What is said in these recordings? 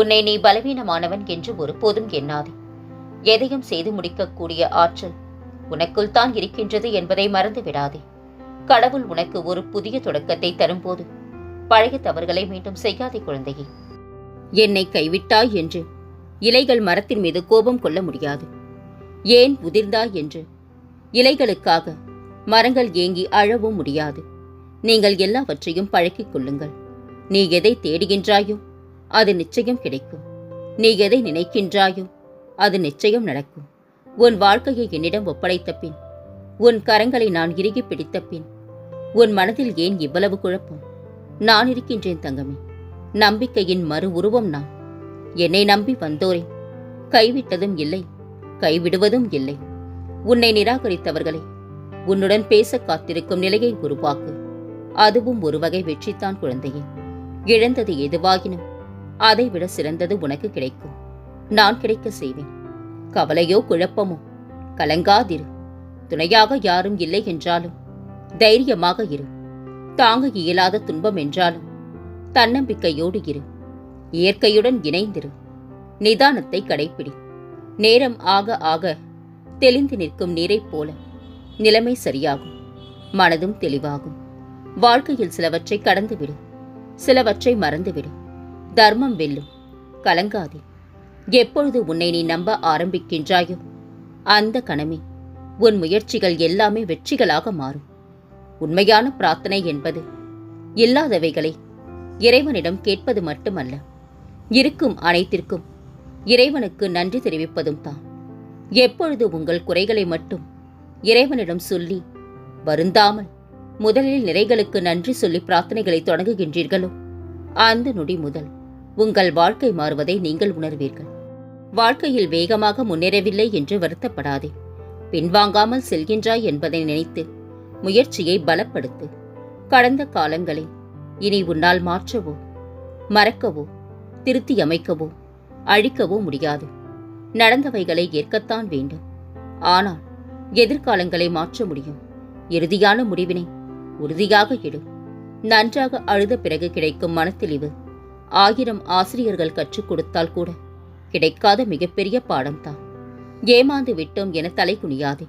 உன்னை நீ பலவீனமானவன் என்று ஒருபோதும் எண்ணாதே. எதையும் செய்து முடிக்கக்கூடிய ஆற்றல் உனக்குள் தான் இருக்கின்றது என்பதை மறந்து விடாதே கடவுள் உனக்கு ஒரு புதிய தொடக்கத்தை தரும்போது பழைய தவறுகளை மீண்டும் செய்யாதே குழந்தையே. என்னை கைவிட்டாய் என்று இலைகள் மரத்தின் மீது கோபம் கொள்ள முடியாது. ஏன் உதிர்ந்தாய் என்று இலைகளுக்காக மரங்கள் ஏங்கி அழவும் முடியாது. நீங்கள் எல்லாவற்றையும் பழக்கிக் கொள்ளுங்கள். நீ எதை தேடுகின்றாயோ அது நிச்சயம் கிடைக்கும். நீ எதை நினைக்கின்றாயோ அது நிச்சயம் நடக்கும். உன் வாழ்க்கையை என்னிடம் ஒப்படைத்த பின் உன் கரங்களை நான் இறுகி பிடித்த பின் உன் மனதில் ஏன் இவ்வளவு குழப்பம்? நான் இருக்கின்றேன் தங்கமே நம்பிக்கையின் மறு உருவம் நான். என்னை நம்பி வந்தோரே கைவிட்டதும் இல்லை கைவிடுவதும் இல்லை. உன்னை நிராகரித்தவர்களை உன்னுடன் பேச காத்திருக்கும் நிலையை உருவாக்கு. அதுவும் ஒரு வகை வெற்றித்தான் குழந்தையே. இழந்தது எதுவாகினும் அதைவிட சிறந்தது உனக்கு கிடைக்கும். நான் கிடைக்க செய்வேன். கவலையோ குழப்பமோ கலங்காதிரு. துணையாக யாரும் இல்லை என்றாலும் தைரியமாக இரு. தாங்க இயலாத துன்பம் என்றாலும் தன்னம்பிக்கையோடு இரு. இயற்கையுடன் இணைந்திரு. நிதானத்தை கடைப்பிடி. நேரம் ஆக ஆக தெளிந்து நிற்கும் நீரைப் போல நிலைமை சரியாகும். மனதும் தெளிவாகும். வாழ்க்கையில் சிலவற்றை கடந்துவிடு. சிலவற்றை மறந்துவிடு. தர்மம் வெல்லும். கலங்காதே. எப்பொழுது உன்னை நீ நம்ப ஆரம்பிக்கின்றாயோ அந்த கணமே உன் முயற்சிகள் எல்லாமே வெற்றிகளாக மாறும். உண்மையான பிரார்த்தனை என்பது இல்லாதவைகளை இறைவனிடம் கேட்பது மட்டுமல்ல இருக்கும் அனைத்திற்கும் இறைவனுக்கு நன்றி தெரிவிப்பதும் தான் எப்பொழுது உங்கள் குறைகளை மட்டும் இறைவனிடம் சொல்லி வருந்தாமல் முதலில் நிறைகளுக்கு நன்றி சொல்லி பிரார்த்தனைகளை தொடங்குகின்றீர்களோ அந்த நொடி முதல் உங்கள் வாழ்க்கை மாறுவதை நீங்கள் உணர்வீர்கள். வாழ்க்கையில் வேகமாக முன்னேறவில்லை என்று வருத்தப்படாதே. பின்வாங்காமல் செல்கின்றாய் என்பதை நினைத்து முயற்சியை பலப்படுத்து. கடந்த காலங்களை இனி உன்னால் மாற்றவோ மறக்கவோ திருத்தி அமைக்கவோ அழிக்கவோ முடியாது. நடந்தவைகளை ஏற்கத்தான் வேண்டும். ஆனால் எதிர்காலங்களை மாற்ற முடியும். இறுதியான முடிவினை உறுதியாக எடு. நன்றாக அழுத பிறகு கிடைக்கும் மனத்தெளிவு ஆயிரம் ஆசிரியர்கள் கற்றுக் கொடுத்தால் கூட கிடைக்காத மிகப்பெரிய பாடம்தான். ஏமாந்து விட்டோம் என தலை குனியாதே.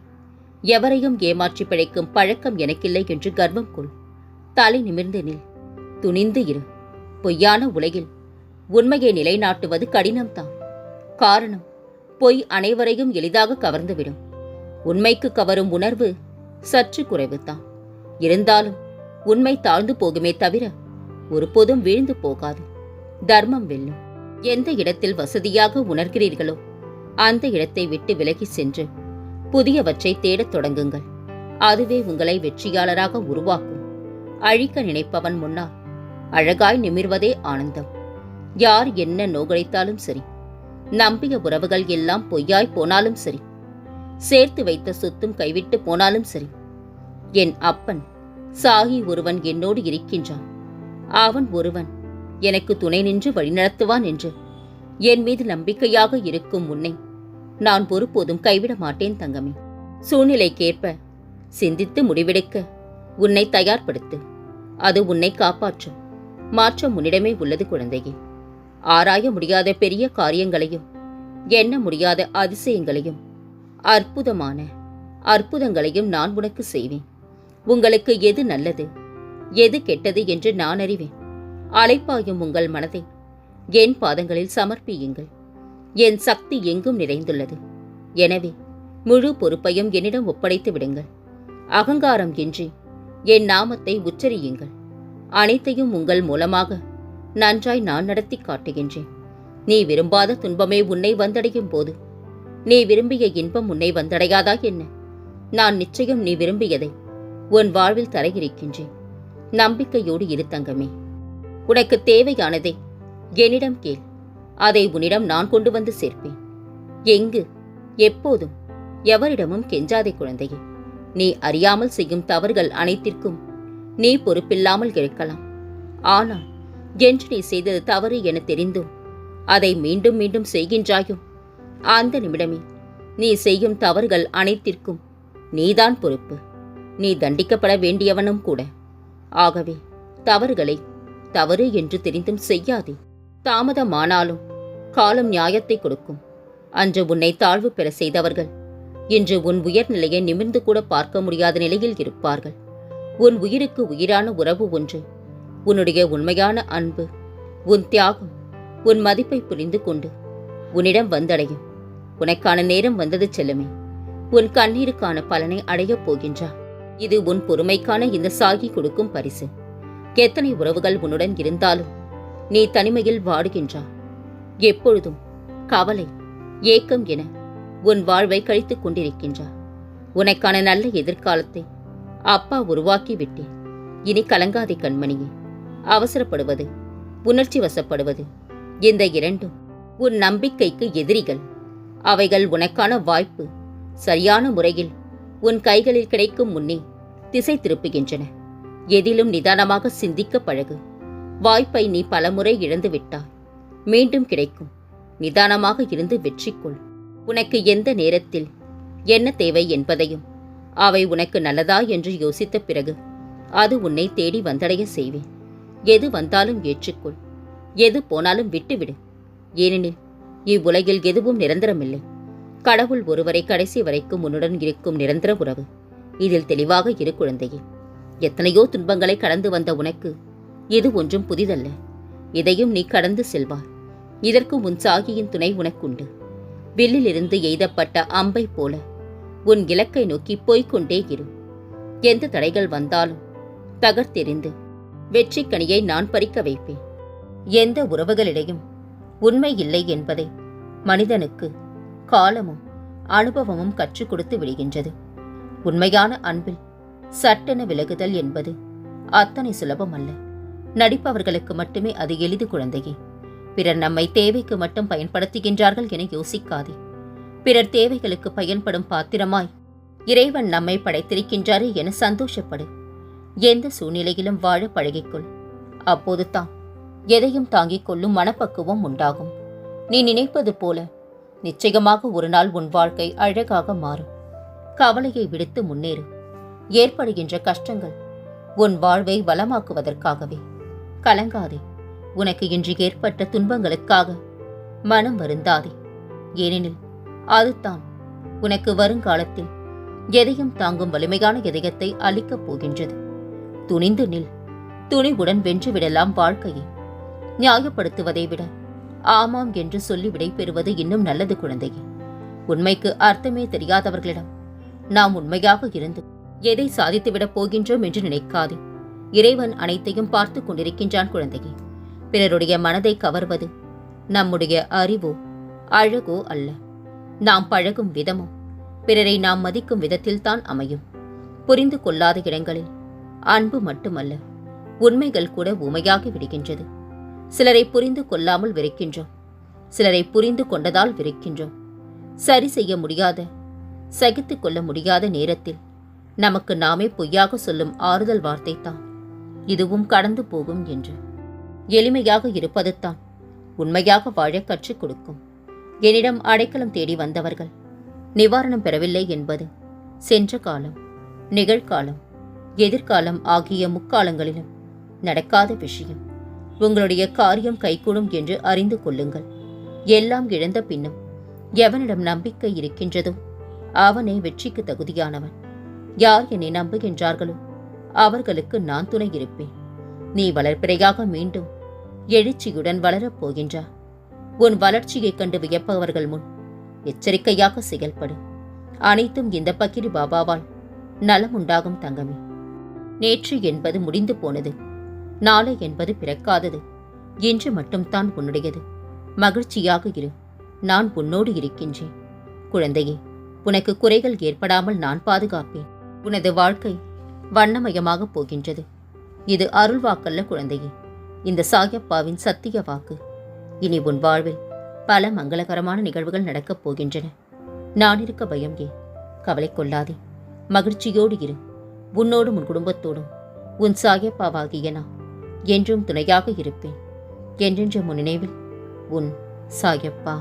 எவரையும் ஏமாற்றி பிழைக்கும் பழக்கம் எனக்கில்லை என்று கர்வம் கொள். தலை நிமிர்ந்து நில். துணிந்து இரு. பொய்யான உலகில் உண்மையை நிலைநாட்டுவது கடினம்தான். காரணம் பொய் அனைவரையும் எளிதாக கவர்ந்துவிடும். உண்மைக்கு கவரும் உணர்வு சற்று குறைவுதான். இருந்தாலும் உண்மை தாழ்ந்து போகுமே தவிர ஒருபோதும் வீழ்ந்து போகாது. தர்மம் வெல்லும். எந்த இடத்தில் வசதியாக உணர்கிறீர்களோ அந்த இடத்தை விட்டு விலகி சென்று புதியவற்றை தேடத் தொடங்குங்கள். அதுவே உங்களை வெற்றியாளராக உருவாக்கும். அழிக்க நினைப்பவன் முன்னால் அழகாய் நிமிர்வதே ஆனந்தம். யார் என்ன நோகழைத்தாலும் சரி நம்பிய உறவுகள் எல்லாம் பொய்யாய் போனாலும் சரி சேர்த்து வைத்த சொத்தும் கைவிட்டு போனாலும் சரி என் அப்பன் சாகி ஒருவன் என்னோடு இருக்கின்றான். அவன் ஒருவன் எனக்கு துணை நின்று வழிநடத்துவான் என்று. என் மீது நம்பிக்கையாக இருக்கும் உன்னை நான் ஒருபோதும் கைவிட மாட்டேன் தங்கமே. சூழ்நிலைக்கேற்ப சிந்தித்து முடிவெடுக்க உன்னை தயார்படுத்து. அது உன்னை காப்பாற்றும். மாற்றம் உன்னிடமே உள்ளது குழந்தையே. ஆராய முடியாத பெரிய காரியங்களையும் எண்ண முடியாத அதிசயங்களையும் அற்புதமான அற்புதங்களையும் நான் உனக்கு செய்வேன். உங்களுக்கு எது நல்லது எது கெட்டது என்று நான் அறிவேன். அலைப்பாயும் உங்கள் மனதை. என் பாதங்களில் சமர்ப்பியுங்கள். என் சக்தி எங்கும் நிறைந்துள்ளது. எனவே முழு பொறுப்பையும் என்னிடம் ஒப்படைத்து விடுங்கள். அகங்காரம் இன்றி என் நாமத்தை உச்சரியுங்கள். அனைத்தையும் உங்கள் மூலமாக நன்றாய் நான் நடத்தி காட்டுகின்றேன். நீ விரும்பாத துன்பமே உன்னை வந்தடையும் போது. நீ விரும்பிய இன்பம் உன்னை வந்தடையாதா என்ன? நான் நிச்சயம் நீ விரும்பியதை உன் வாழ்வில் தர இருக்கின்றேன் நம்பிக்கையோடு இரு தங்கமே. உனக்கு தேவையானதை என்னிடம் கேள். அதை உன்னிடம் நான் கொண்டு வந்து சேர்ப்பேன். எங்கு எப்போதும் எவரிடமும் கெஞ்சாதே குழந்தையே. நீ அறியாமல் செய்யும் தவறுகள் அனைத்திற்கும் நீ பொறுப்பில்லாமல் இருக்கலாம் ஆனால் என்று நீ செய்தது தவறு என தெரிந்தும் அதை மீண்டும் மீண்டும் செய்கின்றாயோ? அந்த நிமிடமே நீ செய்யும் தவறுகள் அனைத்திற்கும் நீதான் பொறுப்பு. நீ தண்டிக்கப்பட வேண்டியவனும் கூட. ஆகவே தவறுகளை தவறு என்று தெரிந்தும் செய்யாதே. தாமதமானாலும் காலம் நியாயத்தை கொடுக்கும். அன்று உன்னை தாழ்வு பெற செய்தவர்கள் இன்று உன் உயர்நிலையை நிமிர்ந்து கூட பார்க்க முடியாத நிலையில் இருப்பார்கள். உன் உயிருக்கு உயிரான உறவு ஒன்று உன்னுடைய உண்மையான அன்பு உன் தியாகம் உன் மதிப்பை புரிந்து கொண்டு உன்னிடம் வந்தடையும். உனக்கான நேரம் வந்தது செல்லுமே. உன் கண்ணீருக்கான பலனை அடையப் போகின்றா. இது உன் பொறுமைக்கான இந்த சாகி கொடுக்கும் பரிசு. எத்தனை உறவுகள் உன்னுடன் இருந்தாலும் நீ தனிமையில் வாடுகின்றா. எப்பொழுதும் கவலை ஏக்கம் என உன் வாழ்வை கழித்துக் கொண்டிருக்கின்றா. உனக்கான நல்ல எதிர்காலத்தை அப்பா உருவாக்கி விட்டேன் இனி கலங்காதே கண்மணியே. அவசரப்படுவது உணர்ச்சி வசப்படுவது இந்த இரண்டும் உன் நம்பிக்கைக்கு எதிரிகள். அவைகள் உனக்கான வாய்ப்பு சரியான முறையில் உன் கைகளில் கிடைக்கும் முன்னே திசை திருப்புகின்றன. எதிலும் நிதானமாக சிந்திக்க பழகு. வாய்ப்பை நீ பலமுறை இழந்து விட்டாய். மீண்டும் கிடைக்கும். நிதானமாக இருந்து வெற்றி கொள். உனக்கு எந்த நேரத்தில் என்ன தேவை என்பதையும் அவை உனக்கு நல்லதா என்று யோசித்த பிறகு அது உன்னை தேடி வந்தடைய செய்வேன். எது வந்தாலும் ஏற்றுக்கொள். எது போனாலும் விட்டுவிடு. ஏனெனில் இவ்வுலகில் எதுவும் நிரந்தரமில்லை. கடவுள் ஒருவரை கடைசி வரைக்கும் உன்னுடன் இருக்கும் நிரந்தர உறவு. இதில் தெளிவாக இரு குழந்தையே. எத்தனையோ துன்பங்களை கடந்து வந்த உனக்கு இது ஒன்றும் புதிதல்ல. இதையும் நீ கடந்து செல்வாய். இதற்கு உன் சாகியின் துணை உனக்குண்டு. வில்லிலிருந்து எய்தப்பட்ட அம்பை போல உன் இலக்கை நோக்கி போய்கொண்டே இரு. எந்த தடைகள் வந்தாலும் தகர்த்தெறிந்து வெற்றி கனியை நான் பறிக்க வைப்பேன். எந்த உறவுகளிடையும் உண்மை இல்லை என்பதை மனிதனுக்கு காலமும் அனுபவமும் கற்றுக் கொடுத்து விடுகின்றது. உண்மையான அன்பில் சட்டென விலகுதல் என்பது அத்தனை சுலபம் அல்ல. நடிப்பவர்களுக்கு மட்டுமே அது எளிது குழந்தையே. பிறர் நம்மை தேவைக்கு மட்டும் பயன்படுத்துகின்றார்கள் என யோசிக்காதே. பிறர் தேவைகளுக்கு பயன்படும் பாத்திரமாய் இறைவன் நம்மை படைத்திருக்கின்றாரே என சந்தோஷப்படு. எந்த சூழ்நிலையிலும் வாழ பழகிக்கொள். அப்போது தான் எதையும் தாங்கிக் கொள்ளும் மனப்பக்குவம் உண்டாகும். நீ நினைப்பது போல நிச்சயமாக ஒரு நாள் உன் வாழ்க்கை அழகாக மாறும். கவலையை விடுத்து முன்னேறும் ஏற்படுகின்ற கஷ்டங்கள் உன் வாழ்வை வளமாக்குவதற்காகவே. கலங்காதே. உனக்கு இன்று ஏற்பட்ட துன்பங்களுக்காக மனம் வருந்தாதே. ஏனெனில் அதுதான் உனக்கு வருங்காலத்தில் எதையும் தாங்கும் வலிமையான இதயத்தை அளிக்கப் போகின்றது. துணிந்து நில். துணிவுடன் வென்றுவிடலாம் வாழ்க்கையை. நியாயப்படுத்துவதை விட ஆமாம் என்று சொல்லி விடை பெறுவது இன்னும் நல்லது குழந்தையே. உண்மைக்கு அர்த்தமே தெரியாதவர்களிடம் நாம் உண்மையாக இருந்து எதை சாதித்துவிடப் போகின்றோம் என்று நினைக்காதே. இறைவன் அனைத்தையும் பார்த்து கொண்டிருக்கின்றான் குழந்தையே. பிறருடைய மனதை கவர்வது நம்முடைய அறிவோ அழகோ அல்ல. நாம் பழகும் விதமோ பிறரை நாம் மதிக்கும் விதத்தில்தான் அமையும். புரிந்து கொள்ளாத இடங்களில் அன்பு மட்டுமல்ல உண்மைகள் கூட உமையாகி விடுகின்றது. சிலரை புரிந்து கொள்ளாமல் விரைக்கின்றோம். சிலரை புரிந்து கொண்டதால் விரைக்கின்றோம். சரி செய்ய முடியாத சகித்துக் கொள்ள முடியாத நேரத்தில் நமக்கு நாமே பொய்யாக சொல்லும் ஆறுதல் வார்த்தை தான் இதுவும் கடந்து போகும் என்று. எளிமையாக இருப்பதுதான். உண்மையாக வாழ கற்றுக் கொடுக்கும். என்னிடம் அடைக்கலம் தேடி வந்தவர்கள். நிவாரணம் பெறவில்லை என்பது. சென்ற காலம் நிகழ்காலம் எதிர்காலம் ஆகிய முக்காலங்களிலும் நடக்காத விஷயம். உங்களுடைய காரியம் கைகூடும் என்று அறிந்து கொள்ளுங்கள். எல்லாம் இழந்த பின்னும் எவனிடம் நம்பிக்கை இருக்கின்றதோ அவனே வெற்றிக்கு தகுதியானவன். யார் என்னை நம்புகின்றார்களோ? அவர்களுக்கு நான் துணை இருப்பேன். நீ வளர்ப்பிறையாக மீண்டும் எழுச்சியுடன் வளரப் போகின்றார் உன் வளர்ச்சியைக் கண்டு வியப்பவர்கள் முன் எச்சரிக்கையாக செயல்படு. அனைத்தும் இந்த பக்கிரி பாபாவால் நலம் உண்டாகும் தங்கமே. நேற்று என்பது முடிந்து போனது. நாளை என்பது பிறக்காதது. இன்று மட்டும்தான் உன்னுடையது. மகிழ்ச்சியாக இரு. நான் உன்னோடு இருக்கின்றேன். குழந்தையே உனக்கு குறைகள் ஏற்படாமல் நான் பாதுகாப்பேன். உனது வாழ்க்கை வண்ணமயமாகப் போகின்றது. இது அருள் வாக்கல்ல குழந்தையே. இந்த சாயப்பாவின் சத்திய வாக்கு. இனி உன் வாழ்வில் பல மங்களகரமான நிகழ்வுகள் நடக்கப் போகின்றன. நான் இருக்க பயம் ஏன்? கவலை கொள்ளாதே. மகிழ்ச்சியோடு இரு. உன்னோடும் உன் குடும்பத்தோடும். உன் சாயப்பாவாகிய நான் என்றும் துணையாக இருப்பேன். என்றென்ற முன் நினைவில் உன் சாயப்பா.